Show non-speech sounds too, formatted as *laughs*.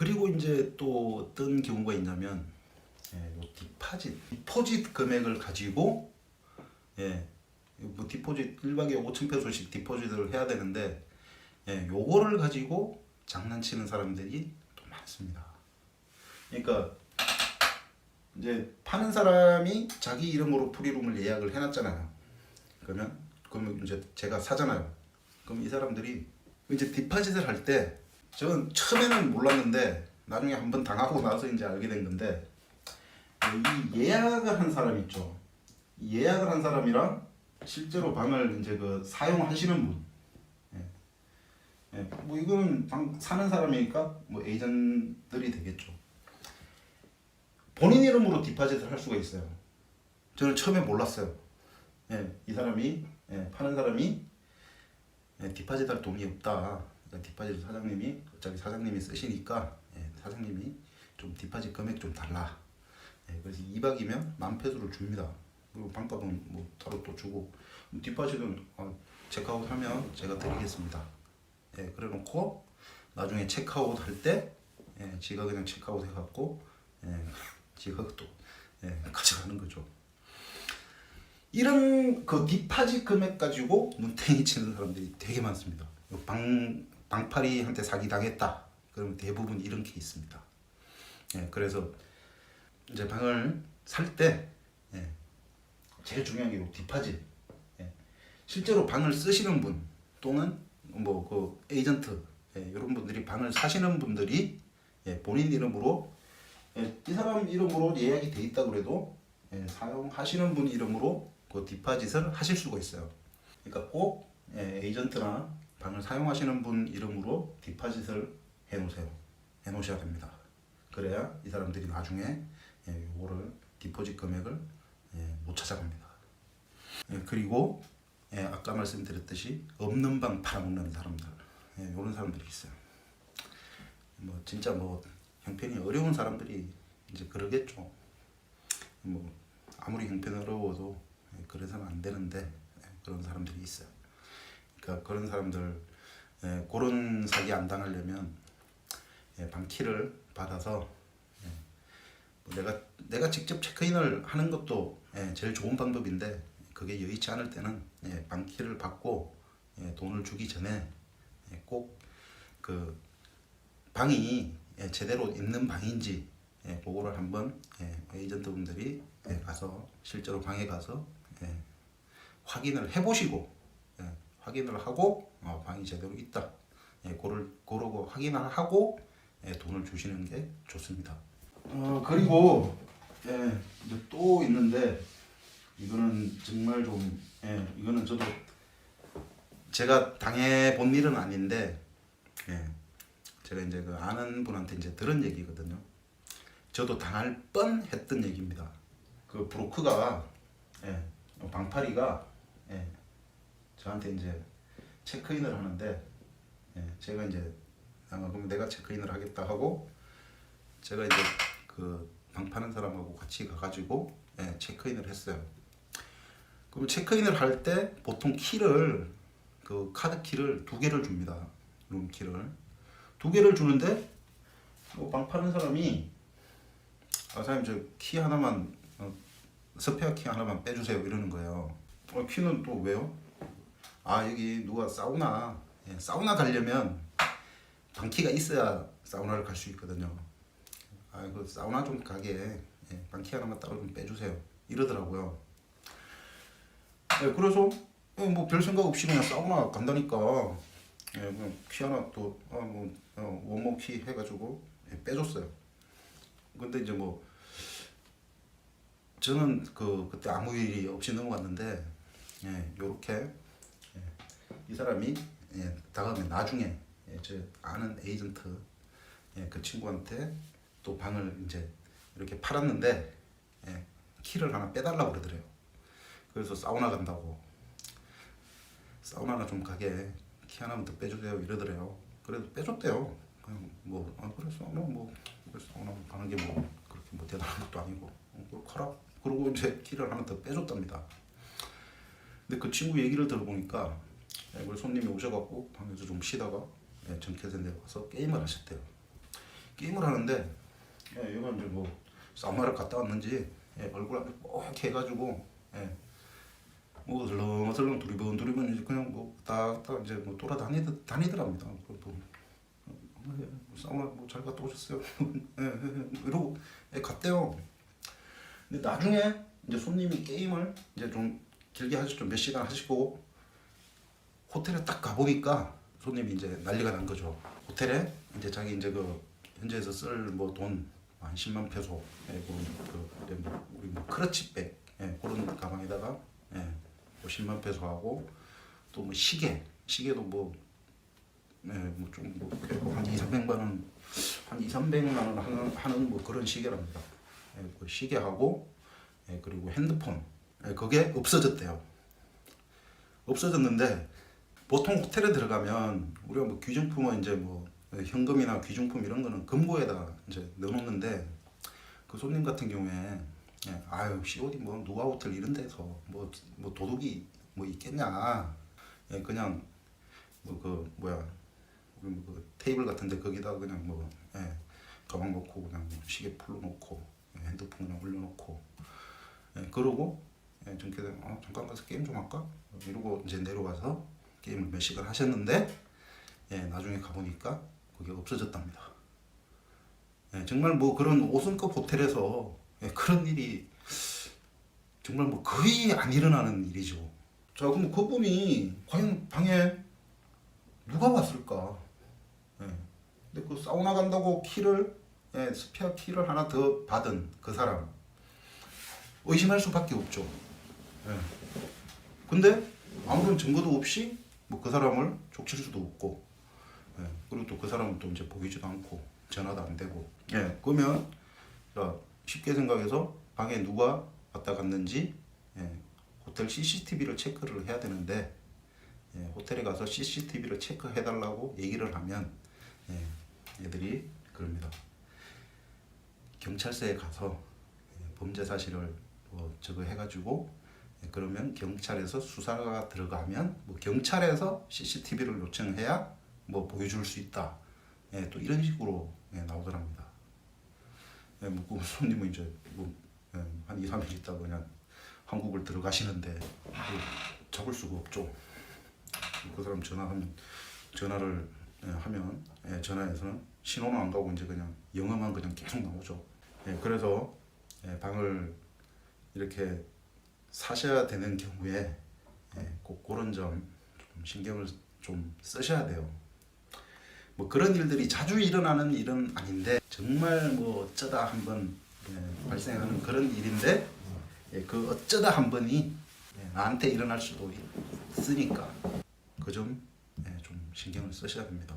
그리고 이제 또 어떤 경우가 있냐면 예, 요 디파짓, 디포짓 금액을 가지고 예, 뭐 디포짓 1박에 5천 페소씩 디포짓을 해야 되는데 예, 요거를 가지고 장난치는 사람들이 또 많습니다. 그러니까 이제 파는 사람이 자기 이름으로 프리룸을 예약을 해놨잖아요. 그러면 그러면 이제 제가 사잖아요. 그럼 이 사람들이 이제 디파짓을 할때 저는 처음에는 몰랐는데 나중에 한번 당하고 나서 이제 알게 된 건데 이 예약을 한 사람 있죠. 이 예약을 한 사람이랑 실제로 방을 이제 그 사용하시는 분. 예. 예. 뭐 이거는 방 사는 사람이니까 뭐 에이전트들이 되겠죠. 본인 이름으로 디파짓을 할 수가 있어요. 저는 처음에 몰랐어요. 예, 이 사람이 예, 파는 사람이 예, 디파짓 할 돈이 없다. 그러니까 디파짓 사장님이 어차피 사장님이 쓰시니까 예, 사장님이 좀 디파짓 금액 좀 달라. 예, 그래서 2박이면 만 페소를 줍니다. 그리고 반값은 뭐 따로 또 주고 디파짓은 어, 체크아웃 하면 제가 드리겠습니다. 예, 그래놓고 나중에 체크아웃 할때 예, 지가 그냥 체크아웃 해갖고 예, *laughs* 지가 또 예, 가져가는 거죠. 이런 그 디파짓 금액 가지고 눈탱이 치는 사람들이 되게 많습니다. 방 방파리한테 사기 당했다. 그러면 대부분 이런 케이스입니다. 예, 그래서 이제 방을 살때 예, 제일 중요한 게 디파짓. 예, 실제로 방을 쓰시는 분 또는 뭐 그 에이전트 예, 이런 분들이 방을 사시는 분들이 예, 본인 이름으로 예, 이 사람 이름으로 예약이 돼 있다 그래도 예, 사용하시는 분 이름으로 그 디파짓을 하실 수가 있어요. 그러니까 꼭 예, 에이전트나 방을 사용하시는 분 이름으로 디파짓을 해놓으세요. 해놓으셔야 됩니다. 그래야 이 사람들이 나중에 예, 요거를 디포짓 금액을 예, 못 찾아갑니다. 예, 그리고 예, 아까 말씀드렸듯이 없는 방 팔아먹는 사람들 예, 이런 사람들이 있어요. 뭐 진짜 뭐 형편이 어려운 사람들이 이제 그러겠죠. 뭐 아무리 형편 어려워도 예, 그래서는 안 되는데 예, 그런 사람들이 있어요. 그러니까 그런 사람들 예, 그런 사기 안 당하려면 예, 방키를 받아서 예, 뭐 내가 내가 직접 체크인을 하는 것도 예, 제일 좋은 방법인데 그게 여의치 않을 때는 예, 방키를 받고 예, 돈을 주기 전에 예, 꼭그 방이 예, 제대로 있는 방인지 예, 그거를 한번 예, 에이전트 분들이 예, 가서 실제로 방에 가서 예, 확인을 해보시고 예, 확인을 하고 어, 방이 제대로 있다. 예, 그를 그러고 확인을 하고 예, 돈을 주시는 게 좋습니다. 어 그리고 예, 이제 또 있는데 이거는 정말 좀 예, 이거는 저도 제가 당해 본 일은 아닌데 예, 제가 이제 그 아는 분한테 이제 들은 얘기거든요. 저도 당할 뻔 했던 얘기입니다. 그 브로커가 예, 방파리가 예, 저한테 이제 체크인을 하는데 예, 제가 이제 아, 그럼 내가 체크인을 하겠다 하고 제가 이제 그 방 파는 사람하고 같이 가가지고 예, 체크인을 했어요. 그럼 체크인을 할 때 보통 키를 그 카드 키를 두 개를 줍니다. 룸 키를 두 개를 주는데 뭐방 파는 사람이 아 사장님 저 키 하나만 어, 스페어 키 하나만 빼주세요 이러는 거예요. 어, 키는 또 왜요? 아 여기 누가 사우나 예, 사우나 가려면 방키가 있어야 사우나를 갈 수 있거든요. 아그 사우나 좀 가게 예, 방키 하나만 따로 좀 빼주세요 이러더라고요. 예, 그래서 예, 뭐별 생각 없이 그냥 사우나 간다니까 예, 그냥 키 하나 또 아 뭐 어, 원모 키 해가지고 예, 빼줬어요. 근데 이제 뭐 저는 그 그때 아무 일이 없이 넘어갔는데 예, 요렇게 예, 이 사람이 예, 다음에 나중에 예, 저 아는 에이전트 예, 그 친구한테 또 방을 이제 이렇게 팔았는데 예, 키를 하나 빼달라고 그러더래요. 그래서 사우나 간다고 사우나나 좀 가게 키 하나만 더 빼주세요 이러더래요. 그래도 빼줬대요. 그냥 뭐 아, 그래 사우나 뭐 그래 사우나 가는 게 뭐 그렇게 뭐 대단한 것도 아니고 어, 그럼 가라. 그러고 이제 키를 하나 더 빼줬답니다. 근데 그 친구 얘기를 들어보니까 예, 우리 손님이 오셔갖고 방에서 좀 쉬다가 예, 정캐센데 와서 게임을 하셨대요. 게임을 하는데 예, 얘가 이제 뭐 사우나를 갔다 왔는지 예, 얼굴 앞에 뽀얗게 해가지고 예, 뭐 슬렁슬렁 두리번 두리번 이제 그냥 뭐 딱딱 이제 뭐 돌아다니드 다니더랍니다. 그 뭐, 어, 예, 사우나 뭐잘 갔다 오셨어요? *laughs* 예, 예, 예, 이러고 예, 갔대요. 근데 나중에 이제 손님이 게임을 이제 좀 길게 하시죠 몇 시간 하시고 호텔에 딱 가보니까 손님이 이제 난리가 난 거죠. 호텔에 이제 자기 이제 그 현지에서 쓸 뭐 돈 한 10만 페소 예, 그런 그 이제 뭐 우리 뭐 크러치백 예, 그런 가방에다가 예, 뭐 10만 페소하고 또 뭐 시계 시계도 뭐 예, 뭐좀뭐한 2, 300만 원, 한 2, 300만 원 하는, 하는 뭐 그런 시계랍니다. 예, 그 시계하고 예, 그리고 핸드폰 예, 그게 없어졌대요. 없어졌는데 보통 호텔에 들어가면 우리가 뭐 귀중품은 이제 뭐 현금이나 귀중품 이런 거는 금고에다 이제 넣어놓는데 그 손님 같은 경우에 예, 아유 COD 뭐 누가 호텔 이런 데서 뭐, 뭐 도둑이 뭐 있겠냐. 예, 그냥 뭐 그 뭐야. 우리 뭐그 테이블 같은데 거기다 그냥 뭐 예, 가방 놓고 그냥 뭐 시계 풀어놓고 예, 핸드폰 그냥 올려놓고. 예, 그러고 예, 정케 어, 잠깐 가서 게임 좀 할까? 이러고 이제 내려가서 게임을 몇 시간 하셨는데 예, 나중에 가보니까 그게 없어졌답니다. 예, 정말 뭐 그런 5성급 호텔에서 예, 그런 일이 정말 뭐 거의 안 일어나는 일이죠. 자, 그럼 그분이 과연 방에 누가 왔을까? 예. 근데 그 사우나 간다고 키를 예, 스페어 키를 하나 더 받은 그 사람 의심할 수밖에 없죠. 예. 근데 아무런 증거도 없이 뭐 그 사람을 족칠 수도 없고 예. 그리고 또 그 사람은 또 이제 보이지도 않고 전화도 안 되고 예. 그러면 자, 쉽게 생각해서 방에 누가 왔다 갔는지 예. 호텔 CCTV를 체크를 해야 되는데 예. 호텔에 가서 CCTV를 체크해 달라고 얘기를 하면 예. 얘들이 그럽니다. 경찰서에 가서 예, 범죄 사실을 뭐 저거 해가지고 예, 그러면 경찰에서 수사가 들어가면 뭐 경찰에서 CCTV를 요청해야 뭐 보여줄 수 있다. 예, 또 이런 식으로 예, 나오더랍니다. 예, 뭐그 손님은 이제 뭐, 예, 한 2, 3일 있다 그냥 한국을 들어가시는데 뭐 잡을 수가 없죠. 그 사람 전화하면 전화를 예, 하면 예, 전화해서는 신호는 안 가고 이제 그냥 영어만 그냥 계속 나오죠. 예, 그래서 예, 방을 이렇게 사셔야 되는 경우에 예, 꼭 그런 점 좀 신경을 좀 쓰셔야 돼요. 뭐 그런 일들이 자주 일어나는 일은 아닌데 정말 뭐 어쩌다 한번 예, 발생하는 그런 일인데 예, 그 어쩌다 한 번이 예, 나한테 일어날 수도 있으니까 그점 예, 좀 신경을 쓰셔야 됩니다.